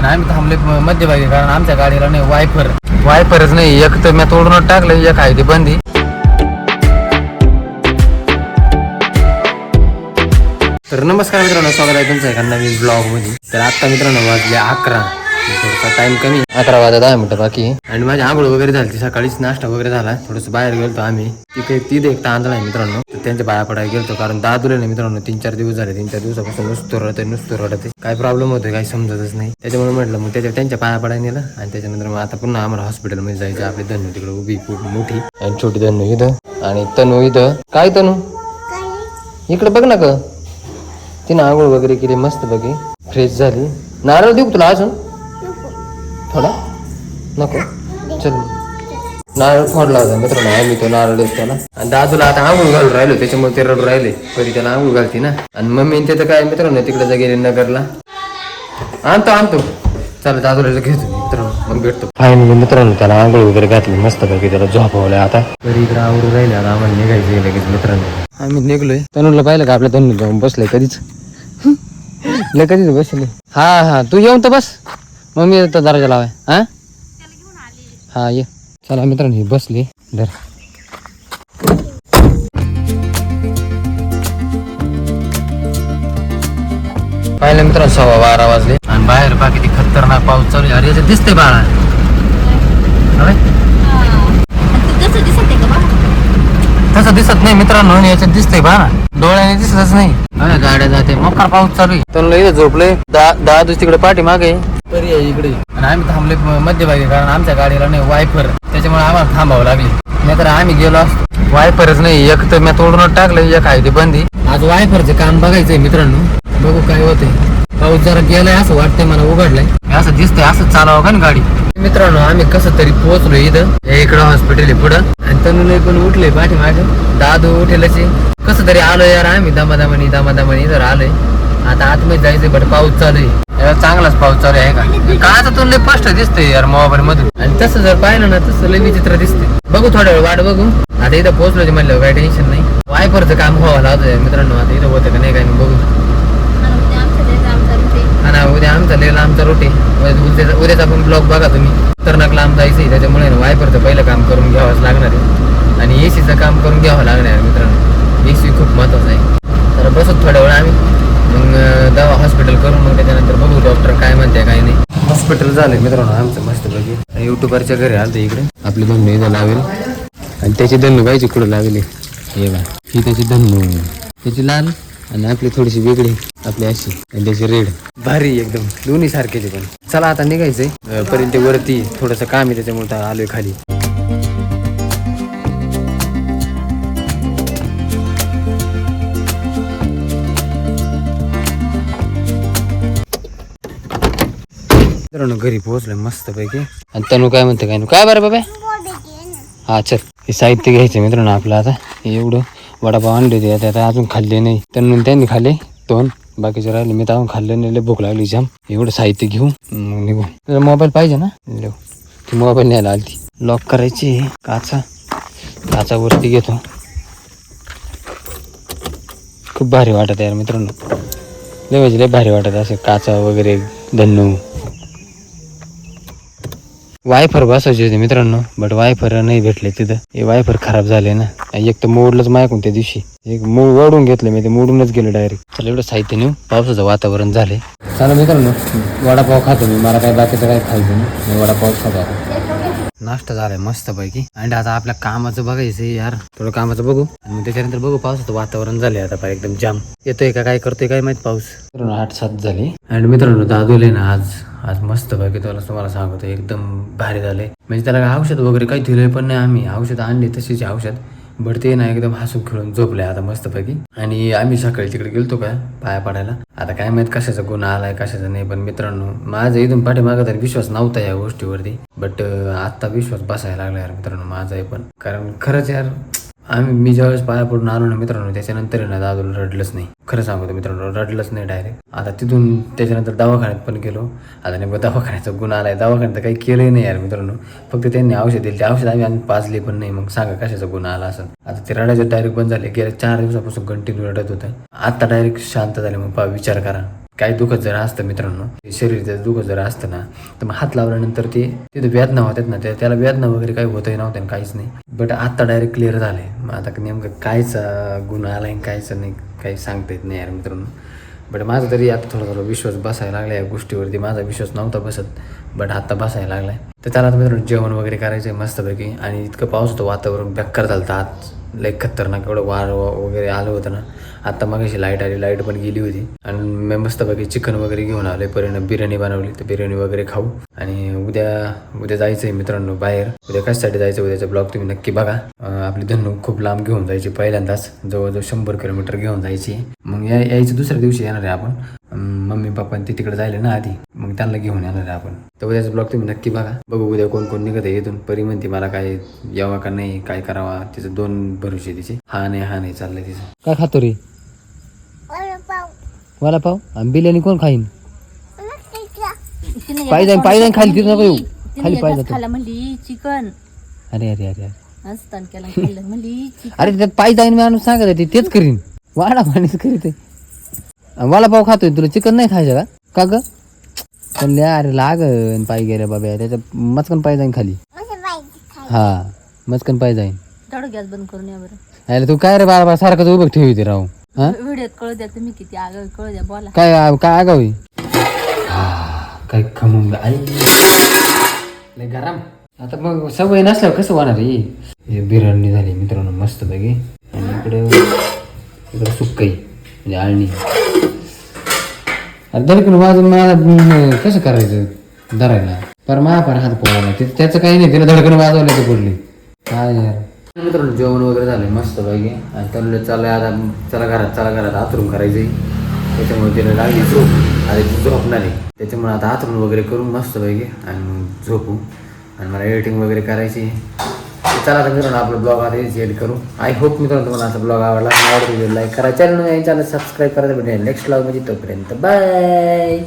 आणि आम्ही थांबले मध्यभागी कारण आमच्या गाडीला नाही वायफर वायफरच नाही एक तर मी तोडून टाकलं एक आहे ती बंदी. तर नमस्कार मित्रांनो स्वागत आहे तुमचं एका नवीन ब्लॉगमध्ये तर आता मित्रांनो वाजले अकरा. थोडासा टाइम कमी. अकरा वाजा दहा मिनिटं बाकी. आणि माझी आंघोळ वगैरे झाली सकाळीच नाश्ता वगैरे झाला. थोडंसं बाहेर गेलो आम्ही. तिथे तिथे एक तांदळ आहे मित्रांनो. त्यांच्या पाया पडायला गेलतो कारण दादूला नाही मित्रांनो तीन चार दिवस झाले तीन चार दिवसापासून नुसतं रडते नुसतं रडते काय प्रॉब्लेम होतोय काही समजतच नाही. त्याच्यामुळे म्हटलं मग त्याच्या त्यांच्या पाया पडायला नेलं आणि त्याच्यानंतर मग आता पुन्हा आम्हाला हॉस्पिटलमध्ये जायचं आपली धन्नू तिकडे उभी खूप मोठी. आणि छोटी धन्नू इथं. आणि तनू इथं. काय तनू इकडे बघ ना ग. तिनं आंघोळ वगैरे केली मस्त बघी. फ्रेश झाली. नारळ देऊ तुला अजून? थोडा? नको. चल. नारळ फोडला होता मित्रांनो आम्ही तो नारळ त्याला आणि दादूला आता आंघोळ घालून राहिलो त्याच्यामुळे ते रडू राहिले. कधी त्याला आंघोळ घालते ना. आणि मम्मी त्याचं काय मित्रांनो तिकडे जा गेले नगरला. आणतो आणतो. चला दादूला घेतो. मित्रांनो मग भेटतो. फायनली मित्रांनो त्याला आंघोळ वगैरे घातली. मस्त पैकी त्याला झोपवलं आता. घरी इकडे आवडून राहिले. आता आम्हाला निघायचं लगेच मित्रांनो. आम्ही निघलोय. तनुला पाहिलं का आपल्या तनु जाऊन बसलंय कधीच? लय कधीच बसले. हा हा. तू येऊन तर बस. मग मी येतो लावाय. हा? हा ये. चला मित्रांनो ही बसली. धर. पाहिलं मित्रांनो सव्वा बारा वाजले. आणि बाहेर बाकी ती खतरनाक पाऊस चालू आहे. अरे याचं दिसते बाळा. दिसत तसं दिसत नाही मित्रांनो याच्यात दिसतंय बाळा. डोळ्याने दिसतच नाही. अरे गाड्या जाते. मोकार पाऊस चालू आहे. तर इथं झोपले. दहा दहा दिवस तिकडे पाठी मागे तरी आहे इकडे. आणि आम्ही थांबले मध्यभागी कारण आमच्या गाडीला नाही वायफर त्याच्यामुळे आम्हाला थांबावं लागले. नाही तर आम्ही गेलो असतो. वायफरच नाही एक तर मी तोडून टाकलं एक आहे ती बंदी. आज वायफरचं काम बघायचंय मित्रांनो. बघू काय होतंय. पाऊस जरा गेलाय असं वाटतंय मला उघडलंय. असं दिसतंय असं चालावं का ना गाडी? मित्रांनो आम्ही कसं तरी पोहोचलो इथं. इकडं हॉस्पिटल आहे पुढं. आणि तनुले पण उठले पाठीमागे. दादू उठेलच. कसं तरी आलो यार आम्ही दमादमानी दमादमानी इथं आलोय. आता आतमध्ये जायचंय बट पाऊस चालू आहे चांगलाच पाऊस चालू आहे का? आता तुला स्पष्ट दिसतंय यार मोबाईल मधून. आणि तसं जर पाहिलं ना तसं लय विचित्र दिसते बघू थोड्या वेळ वाट बघू. आता इथं पोहोचलो म्हणलं काही टेन्शन नाही. वायफरचं काम व्हावं लागतंय मित्रांनो. आता इथं होतं का नाही काय बघू. आणि उद्या आमचा लय लांबचा रोटे उद्याचा उद्याचा पण ब्लॉग बघा तुम्ही. खतरनाक लांब जायचंय. त्याच्यामुळे ना वायफरचं पहिलं काम करून घ्यावंच लागणार आहे. आणि एसीचं काम करून घ्यावं लागणार मित्रांनो. एसी खूप महत्वाचं आहे. तर बसत थोड्या वेळ आम्ही मग दवा हॉस्पिटल करून मग त्याच्यानंतर बघू डॉक्टर काय म्हणते काय नाही. हॉस्पिटल झालंय मित्रांनो आमचं मस्त बघी युट्यूबरच्या घरी आलं इकडे. आपली धन्नू इथं लावेल. आणि त्याची धन्नू पाहिजे कुठं लावली. हे बा ही त्याची धन्नू त्याची लाल आणि आपली थोडीशी वेगळी आपली अशी. आणि त्याची रेड. भारी एकदम. दोन्ही सारखेच पण. चला आता निघायचंय. पर्यंत वरती थोडंसं काम आहे त्याच्यामुळे आलोय खाली. मित्रांनो घरी पोहोचलं मस्त पैकी आणि तनु काय म्हणते काय काय बरं बाबा? हा चल. हे साहित्य घ्यायचं मित्रांनो आपलं आता. हे एवढं वडापाव आणले होते आता अजून खाल्ले नाही. तनु त्यांनी खाल्ले दोन. बाकीचे राहिले मी तर अजून खाल्ले नाही भूक लागली जाम. एवढं साहित्य घेऊ मग निघू. तुला मोबाईल पाहिजे ना? ती मोबाईल न्यायला आली लॉक करायची काचा. काचावरती घेतो. खूप भारी वाटत यार मित्रांनो. लय म्हणजे लय भारी वाटत असे काचा वगैरे धन्नू. वायफर बसायचे होते मित्रांनो बट वायफर नाही भेटले तिथं. हे वायफर खराब झाले ना. एक तर मोडलंच मायकून त्या दिवशी. एक मूळ वडून घेतलं मी ते मोडूनच गेलो डायरेक्ट चला एवढं साहित्य नेऊ. पावसाचं वातावरण झाले चला मित्रांनो वडापाव खातो मी. मला काय बाकीचं काय खायचं नाही. वडापाव खातो नाश्ता झालाय मस्त पैकी आणि आता आपल्या कामाचं बघायचं यार. थोडं कामाचं बघू. आणि मग त्याच्यानंतर बघू पावसाचं वातावरण झालंय आता पाय एकदम जाम. येतोय का काय करतोय काय माहीत पाऊस? आठ सात झाली. आणि मित्रांनो दादूले ना आज आज मस्त पैकी त्याला तुम्हाला सांगतो एकदम भारी झाले म्हणजे त्याला काय औषध वगैरे काही दिलंय पण नाही आम्ही. औषध आणली तशीच औषध. बट ते ना एकदम हसून खेळून झोपले आता मस्तपैकी. आणि आम्ही सकाळी तिकडे गेलतो का पाया पडायला. आता काय माहीत कशाचा गुन्हा आलाय कशाचा नाही पण मित्रांनो माझा इथून पाठीमागं तरी विश्वास नव्हता या गोष्टीवरती. बट आता विश्वास बसायला लागला यार मित्रांनो माझाही पण. कारण खरंच यार आम्ही मी ज्यावेळेस पाया पडून आलो ना मित्रांनो त्याच्यानंतर ना दादूला रडलंच नाही. खरं सांगतो मित्रांनो रडलंच नाही डायरेक्ट आता तिथून त्याच्यानंतर दवाखान्यात पण गेलो. आता नेमकं दवाखान्याचा गुन्हा आलाय. दवाखान्यात तर काही केलंही नाही यार मित्रांनो. फक्त त्यांनी औषध दिले. ते औषध आम्ही आम्ही पाजले पण नाही. मग सांगा कशाचा गुन्हा आला असं आता ते रडायचं डायरेक्ट बंद झाले. गेल्या चार दिवसापासून कंटिन्यू रडत होतं. आता डायरेक्ट शांत झाले. मग पा विचार करा. काही दुखत जर असतं मित्रांनो शरीर जर दुखत जर असतं ना तर मग हात लावल्यानंतर ते तिथे वेदना होतात ना त्याला वेदना वगैरे काही होतही नव्हत्या आणि काहीच नाही. बट आता डायरेक्ट क्लिअर झाले मग आता नेमकं कायच गुण आलाय आणि कायच नाही काही सांगता येत नाही यार मित्रांनो. बट माझा तरी आता थोडा थोडा विश्वास बसायला लागला या गोष्टीवरती. माझा विश्वास नव्हता बसत बट आता बसायला लागलाय. तर त्याला आता मित्रांनो जेवण वगैरे करायचं आहे मस्तपैकी. आणि इतकं पाऊस होतं वातावरण बेकार झालं होतं आज. लय खतरनाक एवढं वार वगैरे आलं होतं ना. आता मग अशी लाइट आली लाइट पण गेली होती. आणि मी मस्तपैकी चिकन वगैरे घेऊन आले परिणाम बिर्याणी बनवली तर बिर्याणी वगैरे खाऊ. आणि उद्या उद्या जायचं आहे मित्रांनो बाहेर. उद्या कशासाठी जायचं उद्याचा ब्लॉग तुम्ही नक्की बघा. आपली धनु खूप लांब घेऊन जायची पहिल्यांदाच. जवळजवळ शंभर किलोमीटर घेऊन जायची. मग या यायचं दुसऱ्या दिवशी येणार आहे आपण. मम्मी पप्पा ते तिकडे जायले ना आधी. मग त्यांना घेऊन येणार आहे आपण. तर उद्याचा ब्लॉग तुम्ही नक्की बघा. बघू उद्या कोण कोण निघत आहे इथून. परी म्हणते मला काय यावा का नाही? काय करावा? तिचं दोन भरोसे तिचे. हा नाही हा नाही चाललंय तिचं. काय खातो रे? मला पाव. आणि बिर्याणी कोण खाईन? तिने पायदान- एकदा पायदान खाली तिथं नको येऊ. खाली पाय जातो. म्हणली चिकन. अरे अरे अरे अरे. असतान केला खाल्लं. म्हणली चिकन. अरे त्यात पाय जाईन माणूस सांगत आहे ते तेच करीन. वाडा पाणीच करीत आहे. आणि मला पाव खातोय तुला चिकन नाही खायचं का? का ग? पण लय अरे लागन पाय गेल्या बाबा त्याच्या मचकन पाय जाईन खाली. हा मचकन पाय जाईन. तेवढं गॅस बंद करून या बरं. अरे तू काय रे बाबा सारखं उभं ठेवी राहू हा? व्हिडिओत कळू द्या तुम्ही किती आगाव कळू द्या बोला. काय काय आगाव? काय खमून आई लय गरम. आता मग सवय नसल्यावर कसं होणार रे हे बिर्याणी झाली मित्रांनो मस्त पैकी. आणि इकडे इकडे सुक्काई म्हणजे आळणी. अरे धडकन वाजून मला कसं करायचं धरायला? पर मा पर हात पोळाला ते त्याचं काही नाही तिला धडकन वाजवलं ते पडली काय यार? मित्रांनो जेवण वगैरे झालं मस्त पाहिजे आणि त्याला चला आता चला घरात चला घरात आतरून करायचंय. त्याच्यामुळे तिला लागली झोप. आता ती झोपणार आहे. त्याच्यामुळे आता आतरून वगैरे करून मस्त पाहिजे आणि मग झोपू. आणि मला एडिटिंग वगैरे करायची चला आता मित्रांनो आपला ब्लॉग आता एड करू. आय होप मित्रांनो तुम्हाला आता ब्लॉग आवडला. आवडतो लाईक करा. चॅनल चॅनल सबस्क्राईब करायचं भेटेल नेक्स्ट ब्लॉग म्हणजे तोपर्यंत बाय